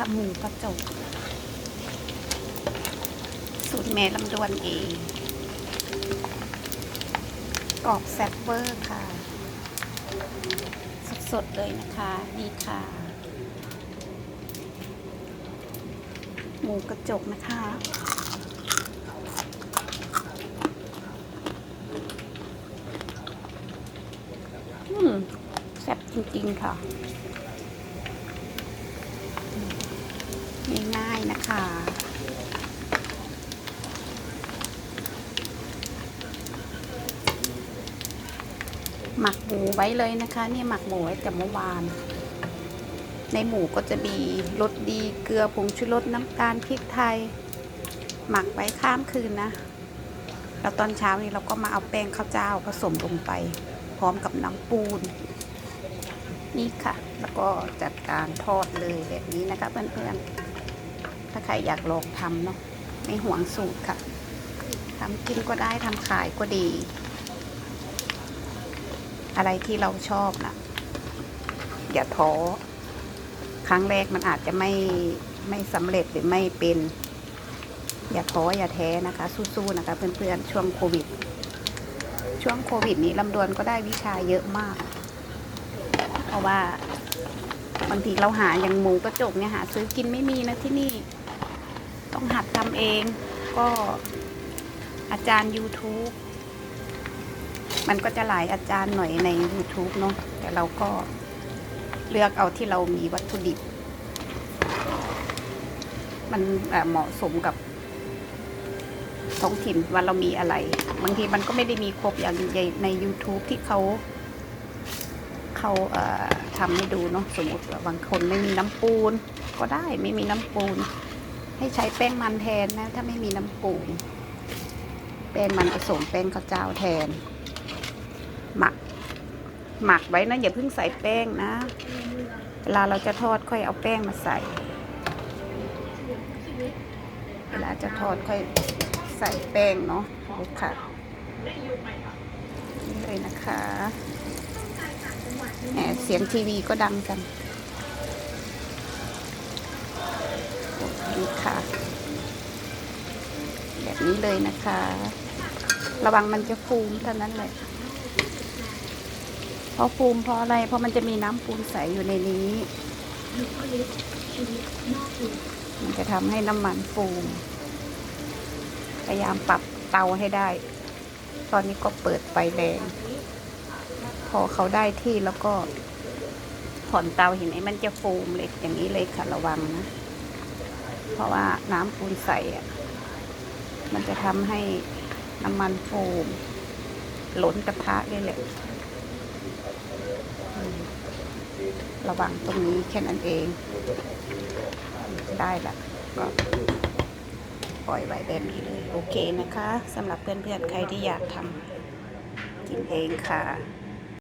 ค่ะหมูกระจก สูตรแม่ลำดวนเองกรอบแซ่บเวอร์ค่ะ สดๆเลยนะคะ นี่ค่ะ หมูกระจกนะคะอืมแซ่บจริงๆค่ะ ง่ายๆนะคะ หมักหมูไว้เลยนะคะ นี่หมักหมูไว้แต่เมื่อวาน ในหมูก็จะมีรสดีเกลือผงชูรสน้ำตาลพริกไทย หมักไว้ข้ามคืนนะ แล้วตอนเช้านี้เราก็มาเอาแป้งข้าวเจ้าผสมลงไป พร้อมกับน้ำปูนนี่ค่ะ แล้วก็จัดการทอดเลยแบบนี้นะคะเพื่อนๆ ครอยากลองทำเนาะไม่ห่วงสูตรค่ะทำกินก็ได้ทำขายก็ดี อะไรที่เราชอบนะอย่าท้อครั้งแรกมันอาจจะไม่ไม่สำเร็จหรือไม่เป็น อย่าท้ออย่าแท้นะคะ สู้ๆนะคะ เพื่อนๆช่วงโควิด ช่วงโควิดนี้ลำดวนก็ได้วิชาเยอะมาก เพราะว่าบางทีเราหาอย่างหมูกระจกเนี่ยหาซื้อกินไม่มีนะที่นี่ ต้องหัดทำเองก็อาจารย์ YouTube มันก็จะหลายอาจารย์หน่อยใน YouTube เนาะแต่เราก็เลือกเอาที่เรามีวัตถุดิบ มันเอ่อเหมาะสมกับท้องถิ่นว่าเรามีอะไร บางทีมันก็ไม่ได้มีครบอย่างใน YouTube ที่เขาเขาทำให้ดูเนาะสมมติบางคนไม่มีน้ำปูน ก็ได้ไม่มีน้ำปูน ให้ใช้แป้งมันแทนนะ ถ้าไม่มีน้ำปูแป้งมันผสมแป้งข้าวเจ้าแทน หมัก หมักไว้นะอย่าเพิ่งใส่แป้งนะ เวลาเราจะทอดค่อยเอาแป้งมาใส่ เวลาจะทอดค่อยใส่แป้งเนาะดูค่ะนี่เลยนะคะแหมเสียงทีวีก็ดังกัน นี่ค่ะ แบบนี้เลยนะคะ ระวังมันจะฟูมเท่านั้นแหละเพราะฟูมเพราะอะไร เพราะมันจะมีน้ำปูนใสอยู่ในนี้มันจะทำให้น้ำมันฟูมพยายามปรับเตาให้ได้ ตอนนี้ก็เปิดไฟแรง พอเขาได้ที่แล้วก็ผ่อนเตาเห็นไหมมันจะฟูมเล็กอย่างนี้เลยค่ะระวังนะ เพราะว่าน้ำปูนใส่มันจะทำให้น้ำมันฟูมหล้นกระทะได้เลยระวังตรงนี้แค่นั้นเอง ได้ละก็ปล่อยไว้แบบนี้เลย โอเคนะคะสำหรับเพื่อนๆ ใครที่อยากทำกินเองค่ะ